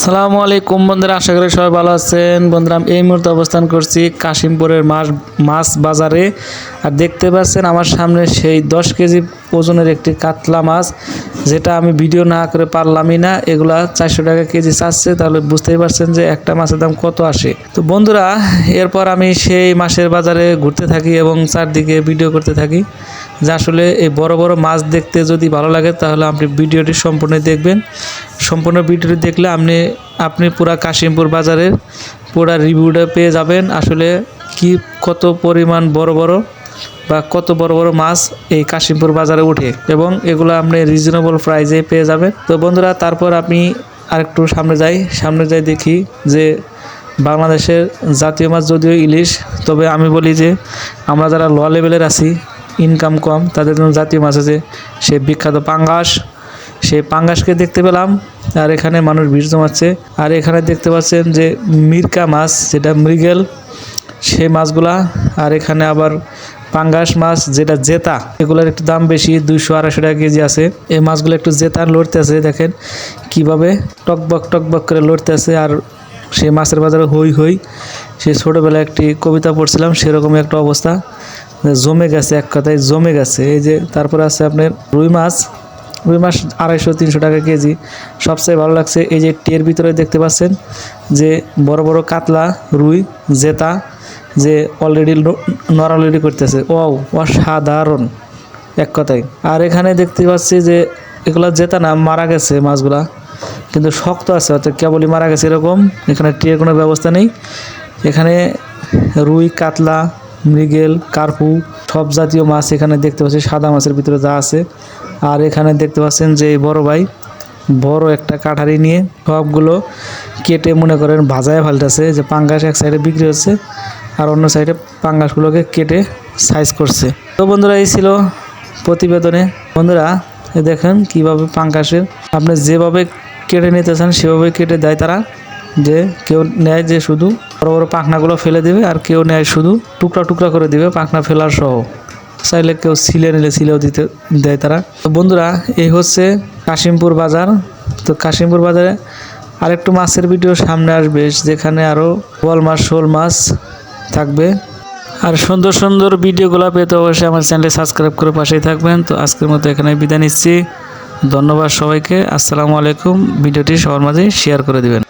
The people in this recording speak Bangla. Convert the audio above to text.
সালামু আলাইকুম বন্ধুরা, আশা করি সবাই ভালো আছেন। বন্ধুরা, আমি এই মুহূর্তে অবস্থান করছি কাশিমপুরের মাছ মাছ বাজারে। আর দেখতে পাচ্ছেন আমার সামনে সেই দশ কেজি ওজনের একটি কাতলা মাছ, যেটা আমি ভিডিও না করে পারলামই না। এগুলা চারশো টাকা কেজি চাচ্ছে, তাহলে বুঝতেই পারছেন যে একটা মাছের দাম কত আসে। তো বন্ধুরা, এরপর আমি সেই মাছের বাজারে ঘুরতে থাকি এবং চারদিকে ভিডিও করতে থাকি। যে আসলে এই বড় বড় মাছ দেখতে যদি ভালো লাগে, তাহলে আপনি ভিডিওটি সম্পূর্ণ দেখবেন। সম্পূর্ণ ভিডিওটি দেখলে আপনি আপনি পুরা কাশিমপুর বাজারের পুরা রিভিউটা পেয়ে যাবেন। আসলে কি কত পরিমাণ বড় বড় বা কত বড় বড় মাছ এই কাশিমপুর বাজারে ওঠে এবং এগুলো আপনি রিজনেবল প্রাইজে পেয়ে যাবেন। তো বন্ধুরা, তারপর আপনি আরেকটু সামনে যাই। সামনে যাই দেখি যে বাংলাদেশের জাতীয় মাছ যদিও ইলিশ, তবে আমি বলি যে আমরা যারা লো লেভেলের আছি ইনকাম কম, তাদের জন্য জাতীয় মাছ আছে সে বিখ্যাত পাঙ্গাস সেই পাঙ্গাসকে দেখতে পেলাম, আর এখানে মানুষ ভিড় জমাচ্ছে। আর এখানে দেখতে পাচ্ছেন যে মিরকা মাছ, যেটা মৃগেল, সেই মাছগুলা, আর এখানে আবার পাঙ্গাস মাছ, যেটা জেতা, এগুলোর একটু দাম বেশি, দুইশো আড়াইশো টাকা কেজি আছে। এই মাছগুলো একটু জেতার লড়তে আছে, দেখেন কীভাবে টকবক টকবক করে লড়তে আছে, আর সেই মাছের বাজারে হই হই, সেই ছোটোবেলায় একটি কবিতা পড়ছিলাম, সেরকমই একটা অবস্থা। জমে গেছে এক কথায়, জমে গেছে। এই যে, তারপরে আছে আপনার রুই মাছ রুই মাছ আড়াইশো, তিনশো টাকা কেজি। সবচেয়ে ভালো লাগছে এই যে টের ভিতরে দেখতে পাচ্ছেন যে বড় বড় কাতলা, রুই, জেতা, যে অলরেডি নড়ালড়ি করতেছে। ও অসাধারণ, এক কথায়। আর এখানে দেখতে পাচ্ছি যে এগুলো জেতা না, মারা গেছে মাছগুলা। কিন্তু শক্ত আছে, অর্থাৎ কেবলই মারা গেছে এরকম। এখানে টিয়ের কোনো ব্যবস্থা নেই। এখানে রুই, কাতলা, মৃগেল, কার্পু, সব জাতীয় মাছ এখানে দেখতে পাচ্ছি। সাদা মাছের ভিতরে যা আছে আর এখানে দেখতে পাচ্ছেন যে এই বড় ভাই বড় একটা কাঠারি নিয়ে সবগুলো কেটে মনে করেন ভাজায় ফালতেছে, যে পাঙ্গাস এক সাইডে বিক্রি হচ্ছে আর অন্য সাইডে পাঙ্গাসগুলোকে কেটে সাইজ করছে। তো বন্ধুরা, এই ছিল প্রতিবেদনে। বন্ধুরা দেখেন কীভাবে পাঙ্গাসের আপনি যেভাবে কেটে নিতে চান, সেভাবে কেটে দেয় তারা। যে কেউ নেয় যে শুধু বড় বড় পাখনাগুলো ফেলে দেবে আর কেউ নেয় শুধু টুকরা টুকরা করে দেবে পাখনা ফেলার সহ। চাইলে কেউ সিলে নিলে সিলেও দিতে, দেয় তারা। তো বন্ধুরা, এই হচ্ছে কাশিমপুর বাজার। তো কাশিমপুর বাজারে আরেকটু মাছের ভিডিও সামনে আসবে, যেখানে আরও বল মাছ, শোল মাছ থাকবে। আর সুন্দর সুন্দর ভিডিওগুলো পেতে অবশ্যই আমার চ্যানেলে সাবস্ক্রাইব করে পাশেই থাকবেন। তো আজকের মতো এখানে বিদায় নিচ্ছি। ধন্যবাদ সবাইকে। আসসালামু আলাইকুম। ভিডিওটি সবার মাঝে শেয়ার করে দিবেন।